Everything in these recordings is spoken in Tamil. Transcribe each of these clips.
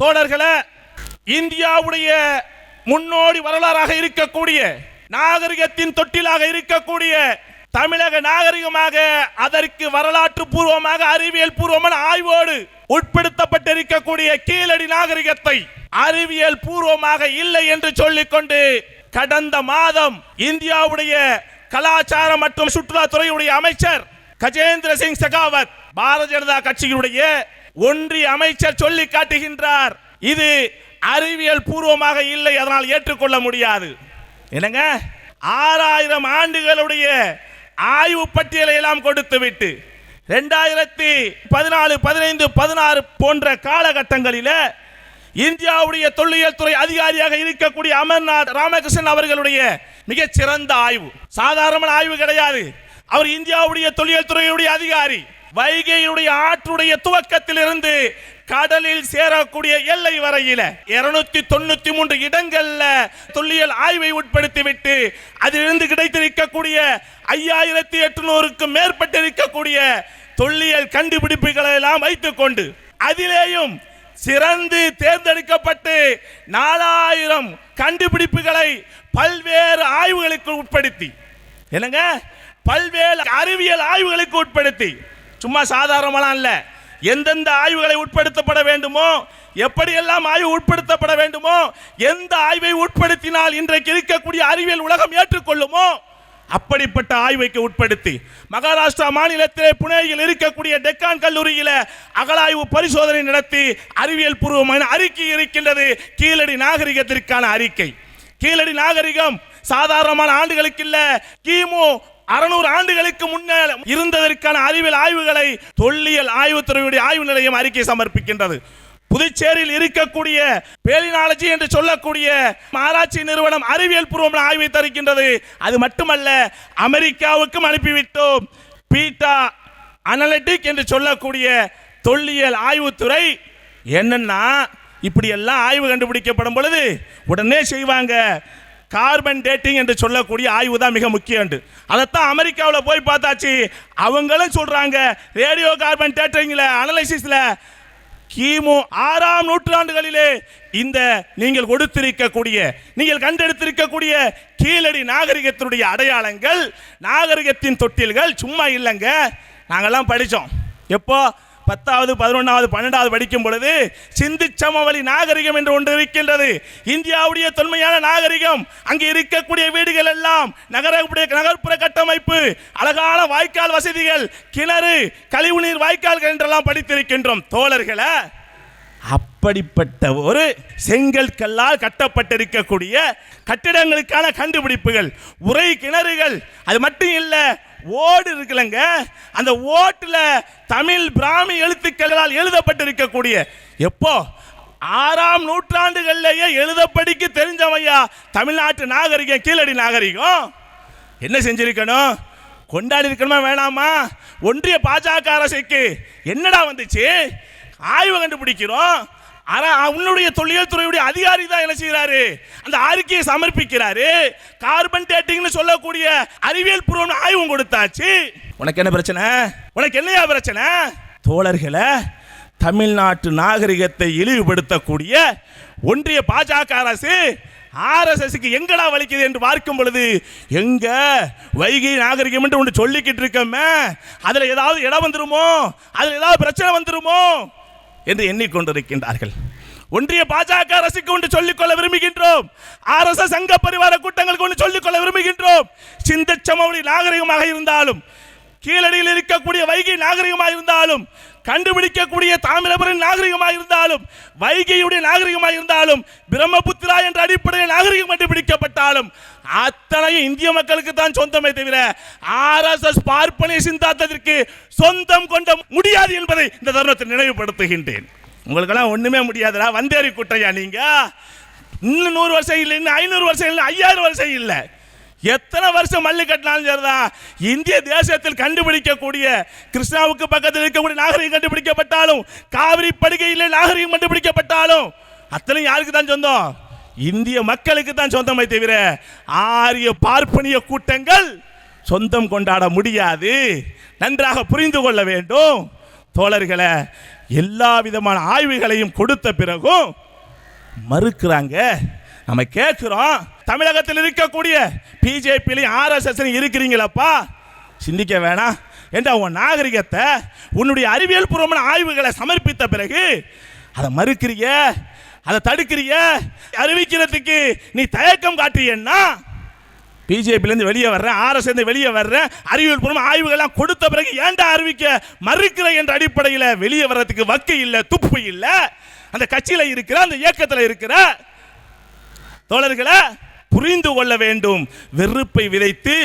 தோழர்களே இந்தியாவுடைய முன்னோடி வரலாறாக இருக்கக்கூடிய நாகரிகத்தின் தொட்டிலாக இருக்கக்கூடிய தமிழக நாகரிகமாக அதற்கு வரலாற்று பூர்வமாக அறிவியல் பூர்வமான ஆய்வோடு உட்படுத்தப்பட்டிருக்கக்கூடிய கீழடி நாகரிகத்தை அறிவியல் பூர்வமாக இல்லை என்று சொல்லிக்கொண்டு கடந்த மாதம் இந்தியாவுடைய கலாச்சாரம் மற்றும் சுற்றுலாத்துறையுடைய அமைச்சர் கஜேந்திர சிங் செகாவத் பாரதிய ஜனதா கட்சியினுடைய ஒன்றிய அமைச்சர் சொல்லி காட்டுகின்றார் இது அறிவியல் பூர்வமாக இல்லை அதனால் ஏற்றுக்கொள்ள முடியாது. என்னங்க? ஆறாயிரம் ஆண்டுகளுடைய ஆய்வு பட்டியலை எல்லாம் கொடுத்து விட்டு ரெண்டாயிரத்தி பதினாலு பதினைந்து பதினாறு போன்ற காலகட்டங்களில் இந்தியாவுடைய தொல்லியல் துறை அதிகாரியாக இருக்கக்கூடிய அமர்நாத் ராமகிருஷ்ணன் அவர்களுடைய மிகச்சிறந்த ஆய்வு. சாதாரண ஆய்வு கிடையாது. அவர் இந்தியாவுடைய தொல்லியல் துறையுடைய அதிகாரி. வைகையினுடைய ஆற்றுடைய துவக்கத்திலிருந்து கடலில் சேரக்கூடிய எல்லை வரையில இருநூத்தி தொண்ணூத்தி மூன்று இடங்கள்ல தொல்லியல் ஆய்வை உட்படுத்திவிட்டு அதிலிருந்து கிடைத்திருக்கக்கூடிய ஐயாயிரத்தி எட்டுநூறுக்கும் மேற்பட்டிருக்கக்கூடிய தொல்லியல் கண்டுபிடிப்புகளை எல்லாம் வைத்துக் கொண்டு அதிலேயும் சிறந்து தேர்ந்தெடுக்கப்பட்டு நாலாயிரம் கண்டுபிடிப்புகளை பல்வேறு ஆய்வுகளுக்கு உட்படுத்தி. என்னங்க? பல்வேறு அறிவியல் ஆய்வுகளுக்கு உட்படுத்தி. சும்மா சாதாரணமெல்லாம் இல்லை. எந்தெந்த ஆய்வுகளை உட்படுத்தப்பட வேண்டுமோ எப்படியெல்லாம் ஆய்வு உட்படுத்தப்பட வேண்டுமோ எந்த ஆய்வை உட்படுத்தினால் இன்றைக்கு இருக்கக்கூடிய அறிவியல் உலகம் ஏற்றுக்கொள்ளுமோ அப்படிப்பட்ட ஆய்வைக்கு உட்படுத்தி மகாராஷ்டிரா மாநிலத்திலே புனேயில் இருக்கக்கூடிய டெக்கான் கல்லூரியில் அகலாய்வு பரிசோதனை நடத்தி அறிவியல் பூர்வமான அறிக்கை இருக்கின்றது கீழடி நாகரிகத்திற்கான அறிக்கை. கீழடி நாகரிகம் சாதாரணமான ஆண்டுகளுக்கு இல்லை கிமு அறுநூறு ஆண்டுகளுக்கு முன்னே இருந்ததற்கான அறிவியல் ஆய்வுகளை தொல்லியல் ஆய்வுத்துறையுடைய ஆய்வு நிலையம் அறிக்கை சமர்ப்பிக்கின்றது. புதுச்சேரியில் இருக்கக்கூடிய பேலினாலஜி என்று சொல்லக்கூடிய ஆராய்ச்சி நிறுவனம் அறிவியல் பூர்வமான ஆய்வை தருகின்றது. அது மட்டுமல்ல அமெரிக்காவுக்கும் அனுப்பிவிட்டோம். பீட்டா அனலிட்டிக் என்று சொல்லக்கூடிய தொல்லியல் ஆய்வுத்துறை என்னன்னா இப்படி எல்லாம் ஆய்வு கண்டுபிடிக்கப்படும் பொழுது உடனே செய்வாங்க. கார்பன் டேட்டிங் என்று சொல்லக்கூடிய ஆய்வு தான் மிக முக்கியம் என்று. அதைத்தான் அமெரிக்காவில் போய் பார்த்தாச்சு. அவங்களும் சொல்கிறாங்க ரேடியோ கார்பன் டேட்டிங்கில் அனலைசிஸில் கிமு ஆறாம் நூற்றாண்டுகளிலே இந்த நீங்கள் கொடுத்திருக்கக்கூடிய நீங்கள் கண்டெடுத்திருக்கக்கூடிய கீழடி நாகரிகத்தினுடைய அடையாளங்கள் நாகரிகத்தின் தொட்டில்கள் சும்மா இல்லைங்க. நாங்கள்லாம் படித்தோம் எப்போ? பத்தாவது பதினொன்றாவது பன்னெண்டாவது படிக்கும் பொழுது சிந்து சமவெளி நாகரிகம் என்று ஒன்று இருக்கின்றது. இந்தியாவுடைய தொன்மையான நாகரிகம் அங்கே இருக்கக்கூடிய வீடுகள் எல்லாம் நகர நகர்ப்புற கட்டமைப்பு அழகான வாய்க்கால் வசதிகள் கிணறு கழிவுநீர் வாய்க்கால்கள் என்றெல்லாம் படித்திருக்கின்றோம். தோழர்களை அப்படிப்பட்ட ஒரு செங்கல் கல்லால் கட்டப்பட்டிருக்கக்கூடிய கட்டிடங்களுக்கான கண்டுபிடிப்புகள் உரை கிணறுகள் அது மட்டும் இல்லை ஓடு இருக்குல்லங்க. அந்த ஓட்டில் தமிழ் பிராமி எழுத்துக்களால் எழுதப்பட்டிருக்கக்கூடிய எப்போ? ஆறாம் நூற்றாண்டுகள்லேயே எழுதப்படிக்கு தெரிஞ்சவையா? தமிழ்நாட்டு நாகரிகம் கீழடி நாகரிகம். என்ன செஞ்சிருக்கணும்? கொண்டாடி இருக்கணுமா வேணாமா? ஒன்றிய பாஜக அரசுக்கு என்னடா வந்துச்சு? ஆய்வு கண்டுபிடிக்கிறோம். உன்னுடைய தொழில் துறையுடைய அதிகாரி தான் என்ன செய்கிறாரு? அந்த அறிக்கையை சமர்ப்பிக்கிறாரு. கார்பன் டேட்டிங்னு சொல்லக்கூடிய அறிவியல் பூர்வம் ஆய்வும் கொடுத்தாச்சு. உனக்கு என்ன பிரச்சனை? உனக்கு என்னையா பிரச்சனை? தோழர்களை தமிழ்நாட்டு நாகரிகத்தை இழிவுபடுத்தக்கூடிய ஒன்றிய பாஜக அரசு ஆர்எஸ்எஸ்க்கு எங்கடா வலிக்குது என்று பார்க்கும் பொழுது எங்க வைகை நாகரிகம் என்று ஒன்று சொல்லிக்கிட்டு இருக்கமே அதில் ஏதாவது இடம் வந்துருமோ? அதில் ஏதாவது பிரச்சனை வந்துருமோ? என்று எண்ணிக்கொண்டிருக்கின்றார்கள். ஒன்றிய பாஜக அரசுக்கு ஒன்று சொல்லிக்கொள்ள விரும்புகின்றோம். ஆர்எஸ்எஸ் சங்க பரிவார கூட்டங்களுக்கு ஒன்று சொல்லிக்கொள்ள விரும்புகின்றோம். சிந்த சமவெளி நாகரிகமாக இருந்தாலும் கீழடியில் இருக்கக்கூடிய வைகை நாகரிகமாக இருந்தாலும் கண்டுபிடிக்கக்கூடிய தாமிரபரணி நாகரிகமாக இருந்தாலும் வைகையுடைய நாகரிகமாக இருந்தாலும் பிரம்மபுத்திரா என்ற அடிப்படையில் நாகரிகம் கண்டுபிடிக்கப்பட்டாலும் அத்தனையும் இந்திய மக்களுக்கு தான் சொந்தமே தவிர ஆர்எஸ்எஸ் பார்ப்பனை சிந்தாத்ததற்கு சொந்தம் கொண்ட முடியாது என்பதை இந்த தருணத்தில் நினைவுபடுத்துகின்றேன். உங்களுக்கெல்லாம் ஒண்ணுமே முடியாதுடா வந்தேரி குட்டையா நீங்க? இன்னும் நூறு வருஷம் இல்லை இன்னும் ஐநூறு வருஷம் இல்லை ஐயாயிரம் வருஷம் இல்லை. எத்தனை வருஷம் மல்லு கட்டினாலும் சரிதான். இந்திய தேசத்தில் கண்டுபிடிக்கக்கூடிய கிருஷ்ணாவுக்கு பக்கத்தில் இருக்கக்கூடிய நாகரிகம் கண்டுபிடிக்கப்பட்டாலும் காவிரி படுகையில் நாகரிகம் கண்டுபிடிக்கப்பட்டாலும் அத்தனை யாருக்கு தான் சொந்தம்? இந்திய மக்களுக்கு தான் சொந்தமே தவிர ஆரிய பார்ப்பனிய கூட்டங்கள் சொந்தம் கொண்டாட முடியாது. நன்றாக புரிந்து கொள்ள வேண்டும். தோழர்களை எல்லா விதமான ஆய்வுகளையும் கொடுத்த பிறகும் மறுக்கிறாங்க. நம்ம கேட்குறோம் தமிழகத்தில் இருக்கக்கூடிய பிஜேபியிலையும் ஆர்எஸ்எஸ் இருக்கிறீங்களப்பா? சிந்திக்க வேணாம். ஏண்டா உன் நாகரிகத்தை உன்னுடைய அறிவியல் பூர்வமான ஆய்வுகளை சமர்ப்பித்த பிறகு அதை மறுக்கிறிய? அதை தடுக்கிறிய? அறிவிக்கிறதுக்கு நீ தயக்கம் காட்டுறியன்னா பிஜேபிலேருந்து வெளியே வர்றேன் ஆர்எஸ்லேருந்து வெளியே வர்றேன் அறிவியல் பூர்வம் ஆய்வுகள்லாம் கொடுத்த பிறகு ஏன்டா அறிவிக்க மறுக்கிற என்ற அடிப்படையில் வெளியே வர்றதுக்கு வக்கு இல்லை துப்பு இல்லை? அந்த கட்சியில் இருக்கிற அந்த இயக்கத்தில் இருக்கிற தோழர்களை புரிந்து கொள்ள வேண்டும் வெறுப்பை விதைத்து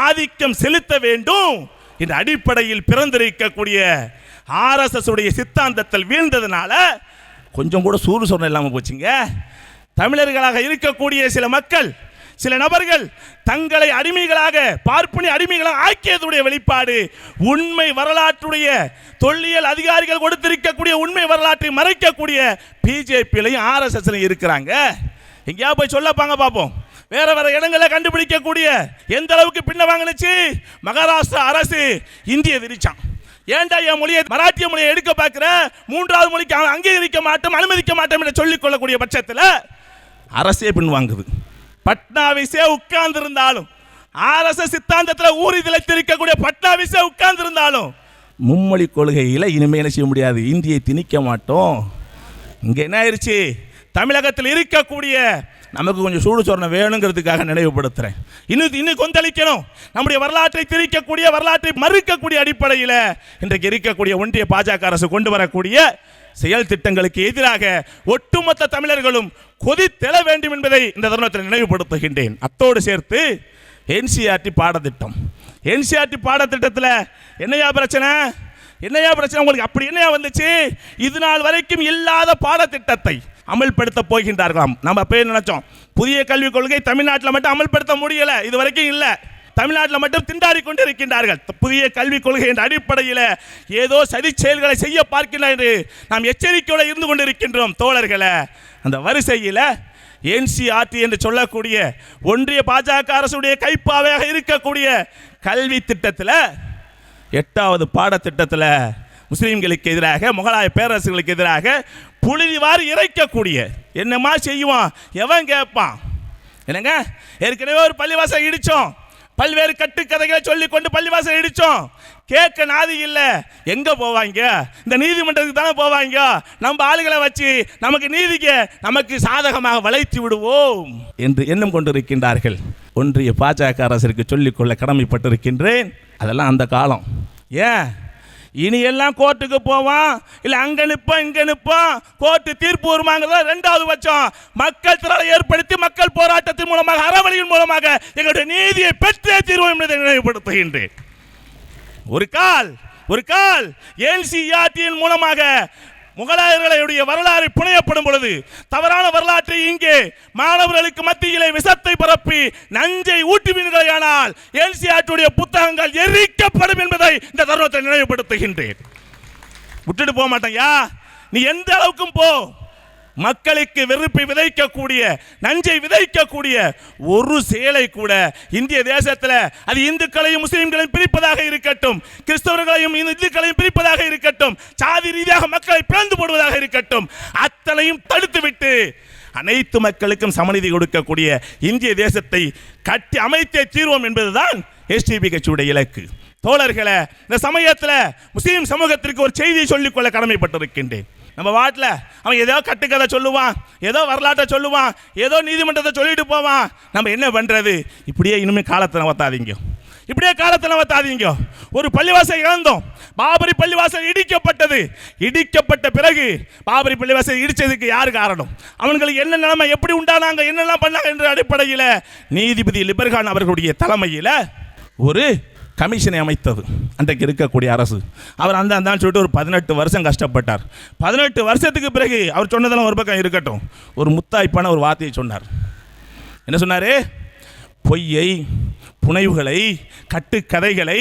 ஆதிக்கம் செலுத்த வேண்டும் என்ற அடிப்படையில் பிறந்திருக்கக்கூடிய ஆர்எஸ்எஸ் உடைய சித்தாந்தத்தில் வீழ்ந்ததுனால கொஞ்சம் கூட சூடு சொன்ன இல்லாமல் போச்சுங்க. தமிழர்களாக இருக்கக்கூடிய சில மக்கள் சில நபர்கள் தங்களை அடிமைகளாக பார்ப்பனி அடிமைகளாக ஆக்கியதுடைய வெளிப்பாடு உண்மை வரலாற்றுடைய தொல்லியல் அதிகாரிகள் கொடுத்திருக்கக்கூடிய உண்மை வரலாற்றை மறைக்கக்கூடிய பிஜேபியிலையும் ஆர்எஸ்எஸ்லையும் இருக்கிறாங்க. எங்கேயா போய் சொல்லப்பாங்க பார்ப்போம் வேற வேற இடங்களை கண்டுபிடிக்கக்கூடிய எந்த அளவுக்கு பின்ன வாங்கினுச்சு மகாராஷ்டிரா அரசு இந்திய விரிச்சான். ஏன்டா என் மொழியை மராட்டிய மொழியை எடுக்க பார்க்கிற? மூன்றாவது மொழிக்கு அவன் அங்கீகரிக்க மாட்டோம் அனுமதிக்க மாட்டோம் என்று சொல்லிக் கொள்ளக்கூடிய பட்சத்தில் அரசே பின்வாங்குது. பட்னாவிஸே உட்கார்ந்து இருந்தாலும் சித்தாந்தத்தில் ஊறி திளைத்திருக்கக்கூடிய பட்னாவிஸே உட்கார்ந்திருந்தாலும் மும்மொழி கொள்கையில் இனிமே என்ன செய்ய முடியாது? இந்தியை திணிக்க மாட்டோம். இங்கே என்ன ஆயிடுச்சு தமிழகத்தில் இருக்கக்கூடிய நமக்கு கொஞ்சம் சூடு சொரணம் வேணுங்கிறதுக்காக நினைவுபடுத்துகிறேன் இன்னும் இன்னும் கொந்தளிக்கணும். நம்முடைய வரலாற்றை திரிக்கக்கூடிய வரலாற்றை மறுக்கக்கூடிய அடிப்படையில் இன்றைக்கு இருக்கக்கூடிய ஒன்றிய பாஜக அரசு கொண்டு வரக்கூடிய செயல் திட்டங்களுக்கு எதிராக ஒட்டுமொத்த தமிழர்களும் கொதித்தெழ வேண்டும் என்பதை இந்த தருணத்தில் நினைவுபடுத்துகின்றேன். அத்தோடு சேர்த்து என்சிஆர்டி பாடத்திட்டம். என்சிஆர்டி பாடத்திட்டத்தில் என்னையா பிரச்சனை? என்னையா பிரச்சனை? உங்களுக்கு அப்படி என்னையா வந்துச்சு? இது நாள் வரைக்கும் இல்லாத பாடத்திட்டத்தை அமல்படுத்த போகின்றார்களாம். நம்ம அப்பயே நினைச்சோம் புதிய கல்விக் கொள்கை தமிழ்நாட்டில் மட்டும் அமல்படுத்த முடியல. இது வரைக்கும் இல்லை. தமிழ்நாட்டில் மட்டும் திண்டாடி கொண்டு இருக்கின்றார்கள் புதிய கல்விக் கொள்கை என்ற அடிப்படையில் ஏதோ சதி செயல்களை செய்ய பார்க்கின்றனர் என்று நாம் எச்சரிக்கையோடு இருந்து கொண்டிருக்கின்றோம் தோழர்களை. அந்த வரிசையில் என்சிஆர்டி என்று சொல்லக்கூடிய ஒன்றிய பாஜக அரசுடைய கைப்பாவையாக இருக்கக்கூடிய கல்வி திட்டத்தில் எட்டாவது பாடத்திட்டத்தில் முஸ்லீம்களுக்கு எதிராக முகலாய பேரரசுகளுக்கு எதிராக புழுதிவாறு இறைக்கக்கூடிய என்னம்மா செய்வான்? எவன் கேட்பான்? என்னங்க? ஏற்கனவே ஒரு பள்ளிவாசல் இடித்தோம் பல்வேறு கட்டுக்கதைகளை சொல்லி கொண்டு பள்ளிவாசல் இடித்தோம் கேட்க நாதி இல்லை. எங்கே போவாங்க? இந்த நீதிமன்றத்துக்கு தானே போவாங்க? நம்ம ஆளுகளை வச்சு நமக்கு நீதிக்கு நமக்கு சாதகமாக வளைத்து விடுவோம் என்று எண்ணம் கொண்டிருக்கின்றார்கள். ஒன்றிய பாஜக அரசிற்கு சொல்லிக்கொள்ள கடமைப்பட்டிருக்கின்றேன். அதெல்லாம் அந்த காலம். ஏன்? இனி எல்லாம் கோர்ட்டுக்கு போவான் இல்லை அங்க நிற்போம் இங்கே நிற்போம் கோர்ட்டு தீர்ப்பு வருமாங்கிறத ரெண்டாவது பட்சம். மக்கள் திரளை ஏற்படுத்தி மக்கள் போராட்டத்தின் மூலமாக அறவழியின் மூலமாக எங்களுடைய நீதியை பெற்றே தீர்வோம் என்பதை நினைவுபடுத்துகின்றேன். ஒரு கால் ஒரு கால். என்சிஆர்டியின் மூலமாக முகலாயர்களுடைய வரலாறு புனையப்படும் பொழுது தவறான வரலாற்றை இங்கே மாணவர்களுக்கு மத்தியிலே விஷத்தை பரப்பி நஞ்சை ஊட்டுவீர்களானால் என்சிஆர்டியுடைய புத்தகங்கள் எரிக்கப்படும் என்பதை இந்த தருணத்தை நினைவுபடுத்துகின்றேன். விட்டுட்டு போக மாட்டேயா நீ எந்த அளவுக்கும் போ. மக்களுக்கு வெறுப்பை விதைக்கக்கூடிய நஞ்சை விதைக்கக்கூடிய ஒரு செயலை கூட இந்திய தேசத்தில் அது இந்துக்களையும் முஸ்லீம்களையும் பிரிப்பதாக இருக்கட்டும் கிறிஸ்தவர்களையும் இந்துக்களையும் பிரிப்பதாக இருக்கட்டும் சாதி ரீதியாக மக்களை பிளந்து போடுவதாக இருக்கட்டும் அத்தனையும் தடுத்துவிட்டு அனைத்து மக்களுக்கும் சமநிதி கொடுக்கக்கூடிய இந்திய தேசத்தை கட்டி அமைத்தே தீர்வோம் என்பதுதான் எஸ்டிபி கட்சியுடைய இலக்கு. தோழர்களை இந்த சமயத்தில் முஸ்லீம் சமூகத்திற்கு ஒரு செய்தியை சொல்லிக்கொள்ள கடமைப்பட்டிருக்கின்றேன். நம்ம வாட்டில் அவன் ஏதோ கட்டுக்கதை சொல்லுவான் ஏதோ வரலாற்றை சொல்லுவான் ஏதோ நீதிமன்றத்தை சொல்லிட்டு போவான். நம்ம என்ன பண்ணுறது இப்படியே இனிமேல் காலத்தை நவத்தாதீங்க இப்படியே காலத்தில் நவத்தாதீங்க ஒரு பள்ளிவாசல் இழந்தோம். பாபரி பள்ளிவாசல் இடிக்கப்பட்டது. இடிக்கப்பட்ட பிறகு பாபரி பள்ளிவாசல் இடித்ததுக்கு யார் காரணம்? அவங்களுக்கு என்ன நிலைமை எப்படி உண்டானாங்க என்னெல்லாம் பண்ணாங்க என்ற அடிப்படையில் நீதிபதி லிபர்கான் அவர்களுடைய தலைமையில் ஒரு கமிஷனை அமைத்தது அன்றைக்கு இருக்கக்கூடிய அரசு. அவர் அந்த அந்தான்னு சொல்லிட்டு ஒரு பதினெட்டு வருஷம் கஷ்டப்பட்டார். பதினெட்டு வருஷத்துக்கு பிறகு அவர் சொன்னதெல்லாம் ஒரு பக்கம் இருக்கட்டும். ஒரு முத்தாய்ப்பான ஒரு வார்த்தையை சொன்னார். என்ன சொன்னார்? பொய்யை புனைவுகளை கட்டுக்கதைகளை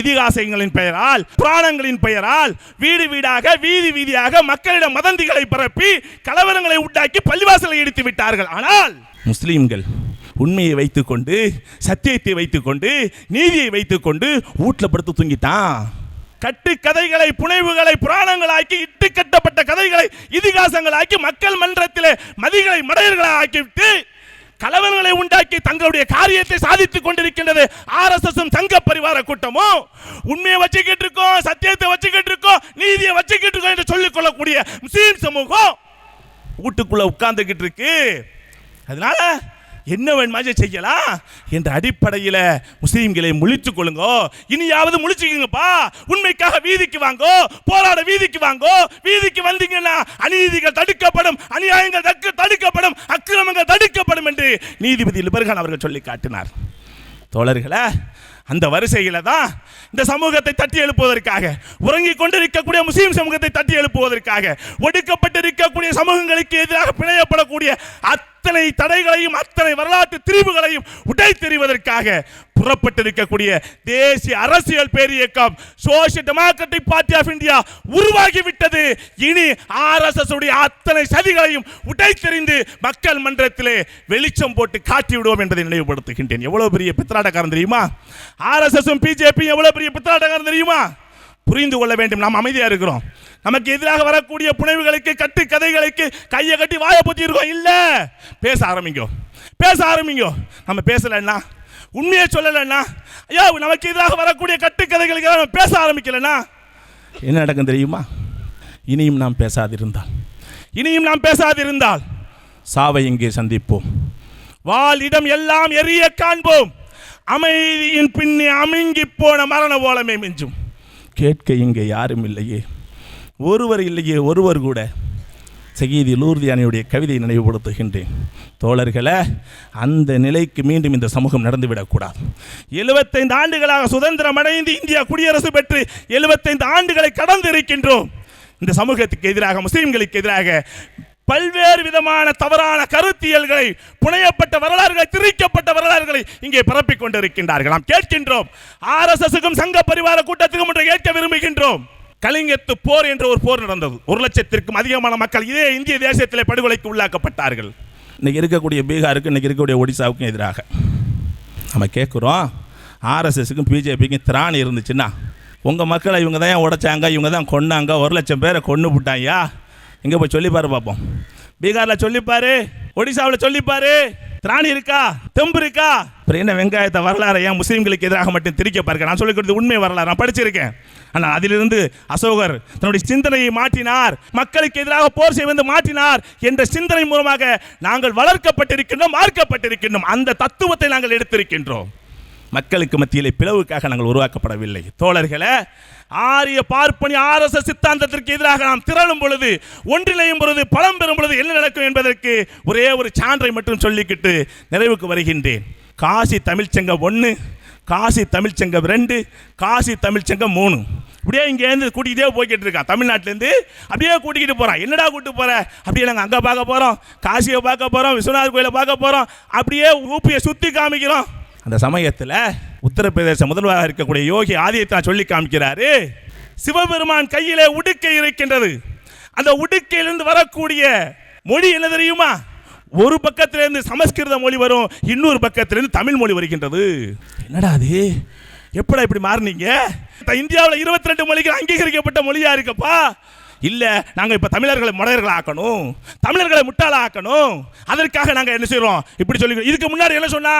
இதிகாசங்களின் பெயரால் புராணங்களின் பெயரால் வீடு வீடாக வீதி வீதியாக மக்களிடம் மதந்திகளை பரப்பி கலவரங்களை உண்டாக்கி பள்ளிவாசலை இடித்து விட்டார்கள். ஆனால் முஸ்லீம்கள் உண்மையை வைத்துக்கொண்டு சத்தியத்தை வைத்துக்கொண்டு நீதியை வைத்துக்கொண்டு வீட்டில் படுத்து தூங்கிட்டான். கட்டு கதைகளை புனைவுகளை புராணங்களாக்கி இட்டு கட்டப்பட்ட கதைகளை இதிகாசங்களாக்கி மக்கள் மன்றத்திலே மதிகளை மடையர்களை ஆக்கிவிட்டு கலவரங்களை உண்டாக்கி தங்களுடைய காரியத்தை சாதித்துக் கொண்டிருக்கின்றது ஆர்எஸ்எஸ் சங்க பரிவார கூட்டமும். உண்மையை வச்சுக்கிட்டு இருக்கோம் சத்தியத்தை வச்சுக்கிட்டு இருக்கோம் நீதியை வச்சுக்கிட்டு இருக்கோம் என்று சொல்லிக் கொள்ளக்கூடிய முஸ்லீம் சமூகம். வீட்டுக்குள்ள உட்கார்ந்துகிட்டு இருக்கு. அதனால என்ன வேணுமாச்சும் செய்யலாம் என்ற அடிப்படையில் முஸ்லீம்களை முழித்துக் கொள்ளுங்கோ. இனியாவது முழிச்சுக்கோங்கப்பா. உண்மைக்காக வீதிக்கு வாங்கோ. போராட வீதிக்கு வாங்கோ. வீதிக்கு வந்தீங்கன்னா அநீதிகள் தடுக்கப்படும் அநியாயங்கள் தடுக்கப்படும் அக்கிரமங்கள் தடுக்கப்படும் என்று நீதிபதி லிபர்கான் அவர்கள் சொல்லி காட்டினார். தோழர்களே அந்த வரிசையில் தான் இந்த சமூகத்தை தட்டி எழுப்புவதற்காக உறங்கிக் கொண்டிருக்கக்கூடிய முஸ்லீம் சமூகத்தை தட்டி எழுப்புவதற்காக ஒடுக்கப்பட்டிருக்கக்கூடிய சமூகங்களுக்கு எதிராக பிணையப்படக்கூடிய அத்தனை தடைகளையும் அத்தனை வரலாற்று திரிவுகளையும் தெரிவதற்காக புறப்பட்டிருக்கக்கூடிய தேசிய அரசியல் பேரியக்கம் social democratic party of India உருவாகிவிட்டது. இனி ஆர்எஸ்எஸ் உடைய அத்தனை சதிகளையும் உடை தெரிந்து மக்கள் மன்றத்திலே வெளிச்சம் போட்டு காட்டி விடுவோம் என்பதை நினைவுபடுத்துகின்றேன். எவ்வளவு பெரிய பித்தலாட்டக்காரன் தெரியுமா? ஆர்எஸ்எஸும் பிஜேபி எவ்வளவு பெரிய பித்தலாட்டக்காரன் தெரியுமா? புரிந்து கொள்ள வேண்டும். நாம் அமைதியாக இருக்கிறோம். நமக்கு எதிராக வரக்கூடிய புனைவுகளுக்கு கட்டு கதைகளுக்கு கையை கட்டி வாயை பொத்தி இல்லை. பேச ஆரம்பிங்கோ. பேச ஆரம்பிங்கோ. நம்ம பேசலைன்னா உண்மையை சொல்லலைன்னா ஐயா நமக்கு எதிராக வரக்கூடிய கட்டு கதைகளுக்கு நம்ம பேச ஆரம்பிக்கலன்னா என்ன நடக்கும் தெரியுமா? இனியும் நாம் பேசாதிருந்தால். இனியும் நாம் பேசாதிருந்தால் சாவை இங்கே சந்திப்போம். வாளிடம் எல்லாம் எரிய காண்போம். அமைதியின் பின்னே அமுங்கி போன மரண ஓலமே மிஞ்சும். கேட்க இங்கே யாரும் இல்லையே. ஒருவர் இல்லையே ஒருவர் கூட சகீதி லூர்தியானியுடைய கவிதையை நினைவுபடுத்துகின்றேன். தோழர்களை அந்த நிலைக்கு மீண்டும் இந்த சமூகம் நடந்துவிடக்கூடாது எழுபத்தைந்து ஆண்டுகளாக சுதந்திரம் அடைந்து இந்தியா குடியரசு பெற்று எழுபத்தைந்து ஆண்டுகளை கடந்து இருக்கின்றோம் இந்த சமூகத்துக்கு எதிராக முஸ்லீம்களுக்கு எதிராக பல்வேறு விதமான தவறான கருத்தியல்களை புனையப்பட்ட வரலாறுகளை திரிக்கப்பட்ட வரலாறுகளை இங்கே பரப்பிக் கொண்டிருக்கின்றார்கள். நாம் கேட்கின்றோம். ஆர்எஸ்எஸ்க்கும் சங்க பரிவார கூட்டத்துக்கும் ஒன்றை கேட்க விரும்புகின்றோம். கலிங்கத்து போர் என்ற ஒரு போர் நடந்தது. ஒரு லட்சத்திற்கும் அதிகமான மக்கள் இதே இந்திய தேசத்தில் படுகொலைக்கு உள்ளாக்கப்பட்டார்கள். இன்னைக்கு இருக்கக்கூடிய பீகாருக்கு இன்னைக்கு இருக்கக்கூடிய ஒடிசாவுக்கும் எதிராக. நம்ம கேட்குறோம் ஆர்எஸ்எஸுக்கும் பிஜேபிக்கும் திராணி இருந்துச்சுன்னா உங்கள் மக்களை இவங்க தான் உடைச்சாங்க? இவங்க தான் கொன்னாங்க? ஒரு லட்சம் பேரை கொன்று விட்டாயா? இங்கே போய் சொல்லிப்பார் பார்ப்போம் பீகாரில் சொல்லிப்பார் ஒடிசாவில் சொல்லிப்பார். திராணி இருக்கா? தெம்பு இருக்கா? அப்புறம் என்ன வெங்காயத்தை வரலாறு ஏன் முஸ்லீம்களுக்கு எதிராக மட்டும் திரிக்க பாருங்க. நான் சொல்லிக் உண்மை வரலாறு. நான் படிச்சிருக்கேன். ஆனால் அதிலிருந்து அசோகர் தன்னுடைய சிந்தனையை மாற்றினார். மக்களுக்கு எதிராக போர் செய்வது மாற்றினார் என்ற சிந்தனை மூலமாக நாங்கள் வளர்க்கப்பட்டிருக்கின்றோம் மார்க்கப்பட்டிருக்கின்றோம் அந்த தத்துவத்தை நாங்கள் எடுத்திருக்கின்றோம். மக்களுக்கு மத்தியிலே பிளவுக்காக நாங்கள் உருவாக்கப்படவில்லை. தோழர்களே ஆரிய பார்ப்பனி ஆரச சித்தாந்தத்திற்கு எதிராக நாம் திரளும் பொழுது ஒன்றிணையும் பொழுது பலம் பெறும் பொழுது என்ன நடக்கும் என்பதற்கு ஒரே ஒரு சான்றை மட்டும் சொல்லிக்கிட்டு நிறைவுக்கு வருகின்றேன். காசி தமிழ்ச்சங்கம் ஒன்று காசி தமிழ்ச்சங்கம் ரெண்டு காசி தமிழ்ச்சங்கம் மூணு. அப்படியே இங்கேருந்து கூட்டிகிட்டே போய்கிட்டு இருக்கான் தமிழ்நாட்டிலேருந்து அப்படியே கூட்டிக்கிட்டு போகிறான் என்னடா கூட்டு போகிற அப்படியே நாங்கள் அங்கே பார்க்க போகிறோம் காசியை பார்க்க போகிறோம் விஸ்வநாதர் கோயிலை பார்க்க போகிறோம் அப்படியே ஊப்பியை சுற்றி காமிக்கிறோம். அந்த சமயத்தில் உத்தரப்பிரதேச முதல்வராக இருக்கக்கூடிய யோகி ஆதித்யநாத் சொல்லி காமிக்கிறாரு சிவபெருமான் கையிலே உடுக்கை இருக்கின்றது. அந்த உடுக்கையிலிருந்து வரக்கூடிய மொழி என்ன தெரியுமா? ஒரு பக்கத்திலிருந்து சமஸ்கிருத மொழி வரும் இன்னொரு பக்கத்திலிருந்து தமிழ் மொழி வருகின்றது. என்னடா அது? எப்படா இப்படி மாறினீங்க? இந்தியாவில் இருபத்தி ரெண்டு மொழிகள் அங்கீகரிக்கப்பட்ட மொழியா இருக்கப்பா? இல்லை நாங்கள் இப்போ தமிழர்களை முடையர்கள் ஆக்கணும் தமிழர்களை முட்டாளாக்கணும் அதற்காக நாங்கள் என்ன செய்கிறோம் இப்படி சொல்லி இதுக்கு முன்னாடி என்ன சொன்னா?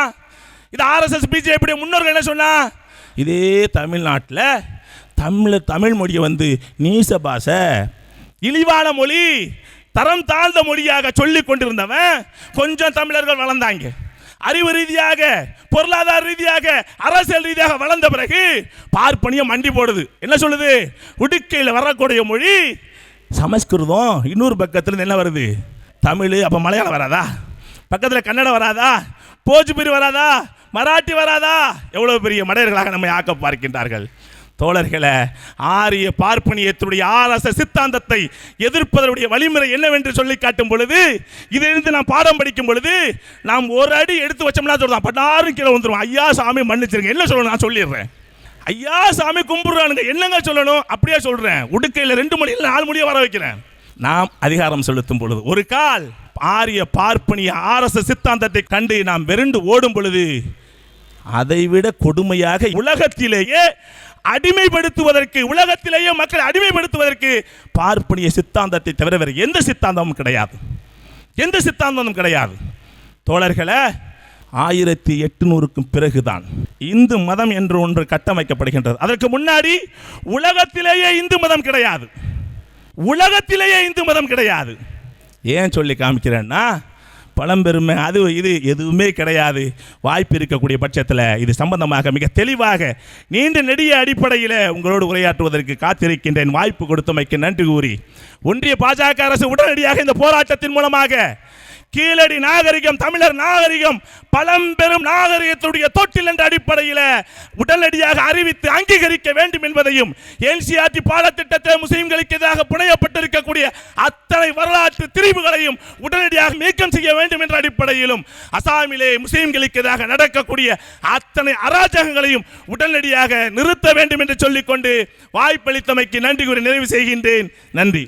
இது ஆர்எஸ்எஸ் பிஜேபி முன்னோர்கள் என்ன சொன்னா? இதே தமிழ்நாட்டில் தமிழ் தமிழ் மொழியை வந்து நீச பாஷை இழிவான மொழி தரம் தாழ்ந்த மொழியாக சொல்லி கொண்டிருந்தவன் கொஞ்சம் தமிழர்கள் வளர்ந்தாங்க. அறிவு ரீதியாக பொருளாதார ரீதியாக அரசியல் ரீதியாக வளர்ந்த பிறகு பார்ப்பனியம் மண்டி போடுது. என்ன சொல்லுது? உடுக்கையில் வரக்கூடிய மொழி சமஸ்கிருதம். இன்னொரு பக்கத்தில் என்ன வருது? தமிழ். அப்போ மலையாளம் வராதா? பக்கத்தில் கன்னடம் வராதா? போஜ்புரி வராதா? மராட்டி வராதா? எவ்வளோ பெரிய மடையர்களாக நம்மை ஆக்க பார்க்கின்றார்கள். தோழர்களே ஆரிய பார்ப்பனியத்துடைய ஆரச சித்தாந்தத்தை எதிர்ப்பதனுடைய வழிமுறை என்னவென்று சொல்லி காட்டும் பொழுது இதிலிருந்து நாம் பாடம் படிக்கும் பொழுது நாம் ஒரு அடி எடுத்து வச்சோம்னா சொல்லலாம் பட்டாரும் கீழே வந்துடும் ஐயா சாமி மன்னிச்சிருங்க. என்ன சொல்லணும்? நான் சொல்லிடுறேன். ஐயா சாமி கும்பிடுறானுங்க. என்னங்க சொல்லணும்? அப்படியே சொல்கிறேன் உடுக்கையில் ரெண்டு மணி இல்லை நாலு மணியை வர வைக்கிறேன். நாம் அதிகாரம் செலுத்தும் பொழுது ஒரு கால் ஆரிய பார்ப்பனிய ஆரச சித்தாந்தத்தை கண்டு நாம் வெறுண்டு ஓடும் பொழுது அதைவிட கொடுமையாக உலகத்திலேயே அடிமைப்படுத்துவதற்கு உலகத்திலேயே மக்களை அடிமைப்படுத்துவதற்கு பார்ப்பனிய சித்தாந்தத்தை தவிர வேறு எந்த சித்தாந்தமும் கிடையாது. எந்த சித்தாந்தமும் கிடையாது. தோழர்களை ஆயிரத்தி எட்டுநூறுக்கும் பிறகுதான் இந்து மதம் என்று ஒன்று கட்டமைக்கப்படுகின்றது. அதற்கு முன்னாடி உலகத்திலேயே இந்து மதம் கிடையாது. உலகத்திலேயே இந்து மதம் கிடையாது. ஏன் சொல்லி காமிக்கிறேன்னா பழம்பெருமை அது இது எதுவுமே கிடையாது. வாய்ப்பு இருக்கக்கூடிய பட்சத்தில் இது சம்பந்தமாக மிக தெளிவாக நீண்ட நெடிய அடிப்படையில் உங்களோடு உரையாற்றுவதற்கு காத்திருக்கின்றேன். வாய்ப்பு கொடுத்தமைக்கு நன்றி கூறி ஒன்றிய பாஜக அரசு உடனடியாக இந்த போராட்டத்தின் மூலமாக கீழடி நாகரிகம் தமிழர் நாகரிகம் பழம்பெரும் நாகரிகத்துடைய தொட்டில் என்ற அடிப்படையில் உடனடியாக அறிவித்து அங்கீகரிக்க வேண்டும் என்பதையும் என்சிஆர்டி பாடத்திட்டத்தில் முஸ்லீம்களுக்கு எதிராக புனையப்பட்டிருக்கக்கூடிய அத்தனை வரலாற்று திரிவுகளையும் உடனடியாக நீக்கம் செய்ய வேண்டும் என்ற அடிப்படையிலும் அசாமிலே முஸ்லீம்களுக்கு எதிராக நடக்கக்கூடிய அத்தனை அராஜகங்களையும் உடனடியாக நிறுத்த வேண்டும் என்று சொல்லிக்கொண்டு வாய்ப்பளித்தமைக்கு நன்றி கூறி நிறைவு செய்கின்றேன். நன்றி.